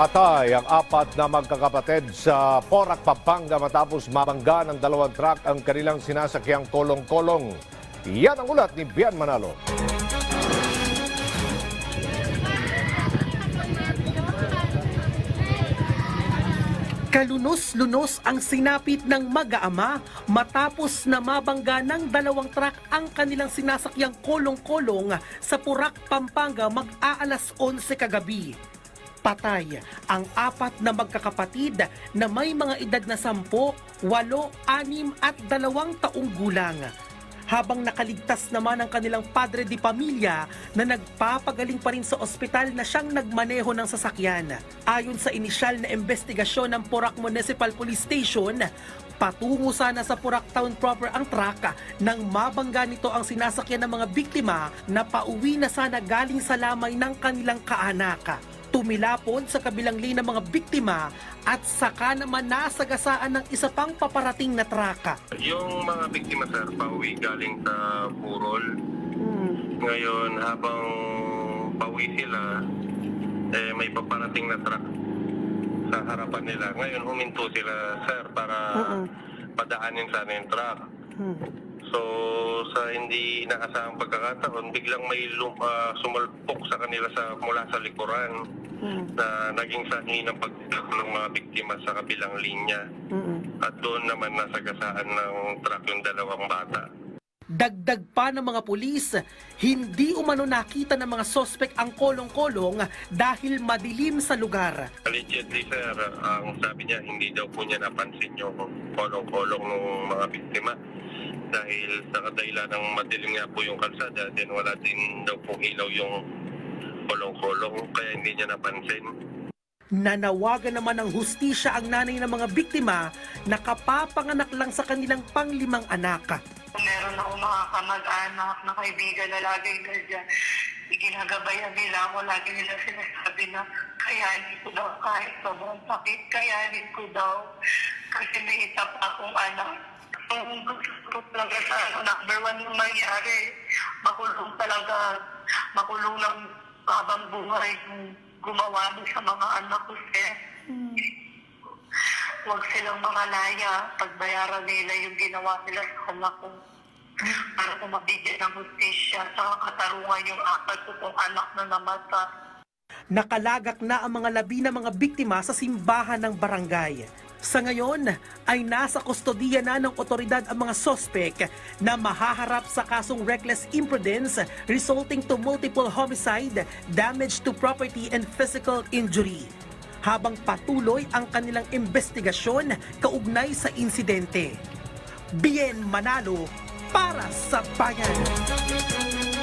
Atay ang apat na magkakapatid sa Porac, Pampanga matapos mabangga ng dalawang truck ang kanilang sinasakyang kolong-kolong. Yan ang ulat ni Bian Manalo. Kalunos-lunos ang sinapit ng mag-aama matapos na mabangga ng dalawang truck ang kanilang sinasakyang kolong-kolong sa Purak, Pampanga mag-aalas 11 kagabi. Patay. Ang apat na magkakapatid na may mga edad na 10, 8, 6 at dalawang taong gulang. Habang nakaligtas naman ang kanilang padre di pamilya na nagpapagaling pa rin sa ospital na siyang nagmaneho ng sasakyan. Ayon sa inisyal na investigasyon ng Porac Municipal Police Station, patungo sana sa Porac Town proper ang truck nang mabangga nito ang sinasakyan ng mga biktima na pauwi na sana galing sa lamay ng kanilang kaanak tumilapon sa kabilang lane ng mga biktima at saka naman nasagasaan ng isa pang paparating na traka. Yung mga biktima sir, pauwi galing sa Burol. Ngayon, habang pauwi sila, eh, may paparating na truck sa harapan nila. Ngayon, huminto sila sir para padaanin sana yung truck. So, sa hindi nakasahang pagkakataon, biglang may lum, ah, sumalpok sa kanila sa mula sa likuran na naging sanhi ng pagtak ng mga biktima sa kabilang linya. At doon naman nasagasaan ng truck yung dalawang bata. Dagdag pa ng mga pulis, hindi umano nakita ng mga sospek ang kolong-kolong dahil madilim sa lugar. Allegedly, sir, ang sabi niya, hindi daw po niya napansin yung kolong-kolong ng mga biktima. Dahil sa kadahilan ng madilim nga po yung kalsada, then wala din daw po ilaw yung kolong-kolong, kaya hindi niya napansin. Nanawagan naman ng hustisya ang nanay ng mga biktima na kapapanganak lang sa kanilang panglimang anak. Meron ako mga kamag-anak na kaibigan na laging ganyan. Ginagabayan nila ako, lagi nila sinasabi na kayanin ko daw kahit sobrang sakit, kayanin ko daw. Kasi may isa pa akong anak. Ang gusto ko talaga sa number one yung mangyari, makulong talaga, makulong ng habang buhay yung gumawa mo sa mga anak ko, sir. Huwag silang mangalaya. Pagbayaran nila yung ginawa nila sa anak ko. Para kung mabigyan ng hustisya sa katarungan yung apat ko kong anak na namata. Nakalagak na ang mga labi ng mga biktima sa simbahan ng barangay. Sa ngayon ay nasa kustodiya na ng otoridad ang mga sospek na mahaharap sa kasong reckless imprudence resulting to multiple homicide, damage to property and physical injury. Habang patuloy ang kanilang investigasyon kaugnay sa insidente. Bien Manalo para sa bayan.